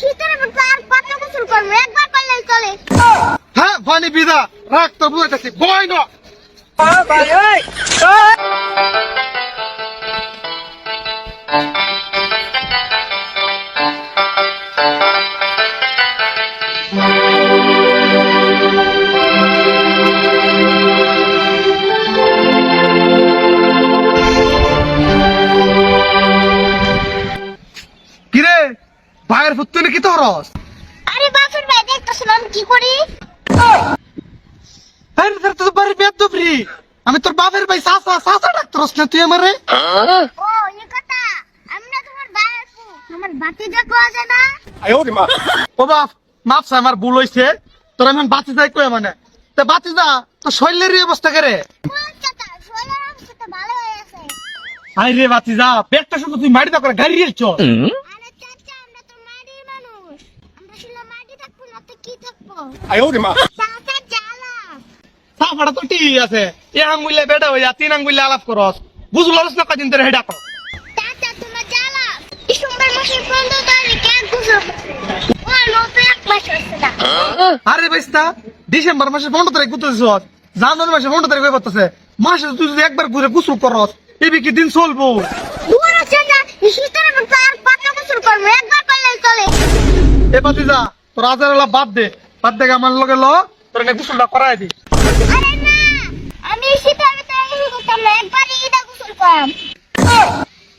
শীতের আর কত গোসল করব? একবার করলেই চলে। হ্যাঁ পানি বিদা রাখ তোর বুঝাইতেছি। বই না। ভাইয়ের ফুত্তুনে কি তোরস আরে বাপের ভাই দেখতেছিলাম কি করি? আরে তোর তো বাড়ি বেদ দুবরি আমি তোর বাপের ভাই সাসা সাসা ডাক্তারস না তুই আমারে? ও এই কথা। আমরা তোমার ভাই আমার বাতি দেখো যায় না? ও বাপ মাপ সা আমার ভুল হইছে। তোর আমি বাতি যাই কই মানে? তে বাতি যা তো শৈলের অবস্থা করে? কোন চাচা? শরীরের অবস্থা তো ভালো হয়ে আছে আই রে বাতি যা পেটটা শুধু তুই মারি দা করে গাড়ি রেলছ। আরে চাচা আমরা তো মাটির মানুষ আমরা শুধু থাকব? তো কি থাকব চাচা জ্বালা। সাফাটা তো ঠিক আছে। এ আঙ্গুলে বেটা হইয়া তিন আঙ্গুলে আলাপ করস। বুঝল না কদিন ধরে হেডা কর। চাচা তোমার জ্বালা। ডিসেম্বর মাসের পনেরো তারিখে গোসল ও নতুন এক মাস হচ্ছে না। আরে বাইস্তা ডিসেম্বর মাসের পনেরো তারিখ ঘুরতেছিস জানুয়ারি মাসের পনেরো তারিখ করতেছে মাসে তুই যদি একবার ঘুরে গুসল করস এবি কি দিন চলবো। দূর আছে না শীতের মধ্যে আর কত গোসল করব। একবার করলেই চলে। এ বাতি যা। তোর আজার এলা বাদ দে। বাদ দে আমার লগে ল তোর গুসলটা করাই দি। আরে না আমি গোসল করতাম না একবার ঈদা গোসল করাম।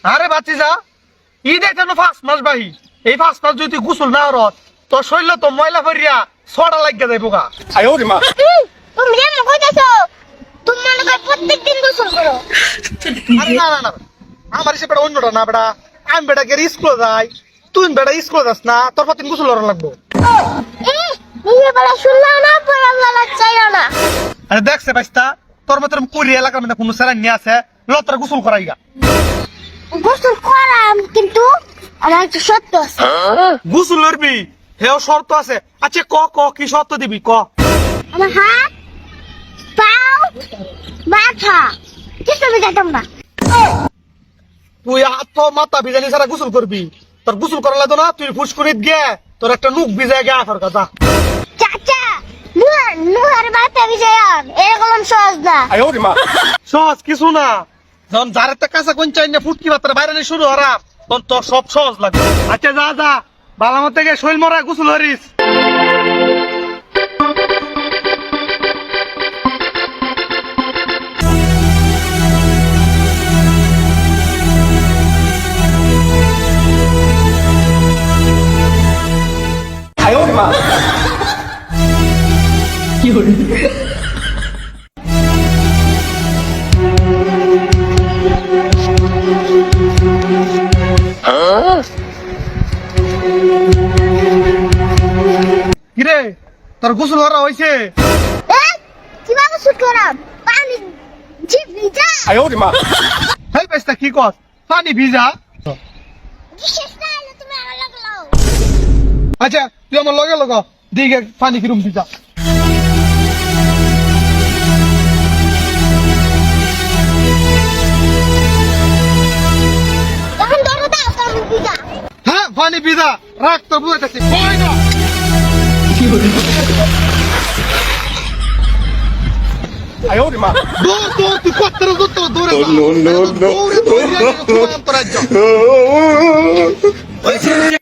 আরে বাতি যা ঈদ ফার্স্ট মাস বাহি? এই ফার্স্ট মাস যদি গুসল না রত তোর শরীর তো ময়লা ভরিয়া ছড়া লাগিয়া তুমি কইতাছো? তুমি মনে করো প্রত্যেক গোসল করো। আরে না না না আমার সে বেটা অন্যটা না বেটা। আমি বেটা গেলে স্কুলে যাই তুই বেটা স্কুলে যাস না তোর প্রতিদিন গুসল করা লাগবো। আরে দেখছে বাইস্তা তোর মতো কুড়ি এলাকার মধ্যে কোনো নিয়ে আছে গোসল করাই গা। গোসল করাম কিন্তু আমার একটা সত্য আছে। গুসল করবি? হেও শর্ত আছে। আচ্ছা ক ক কি শর্ত দিবি? ক। আমার হাত পাও মাথা কিছু আমি যেতাম না। তুই হাত মাথা ভিজানি সারা গোসল করবি। তোর গোসল করা লাগতো না তুই ফুসকুনিত গে তোর একটা নুক বিজয় গে আফার কথা চাচা নুহার নুহার মাথা বিজয়াম এরকম সহজ না। সহজ কিছু না। যখন যার একটা কাঁচা কোন চাই না ফুটকি মাত্রা বাইরে নিয়ে শুরু হারা তখন তোর সব সহজ লাগবে। আচ্ছা যা যা। বালামত থেকে শৈল মরা গোসল হরিস কিরে তোর গোসল করা হয়েছে কীভাবে শুট করাম পানি ভিজা। হেই বেস্তা কি কর পানি ভিজা? আচ্ছা তুই আমার লগে লগ দিকে পানি কিরম ভিজা। পানি ভিজা রাখ তোর বুঝাইতেছি বই না দৌড় দৌড় তুই. দৌড়ে দৌড়ে Oh,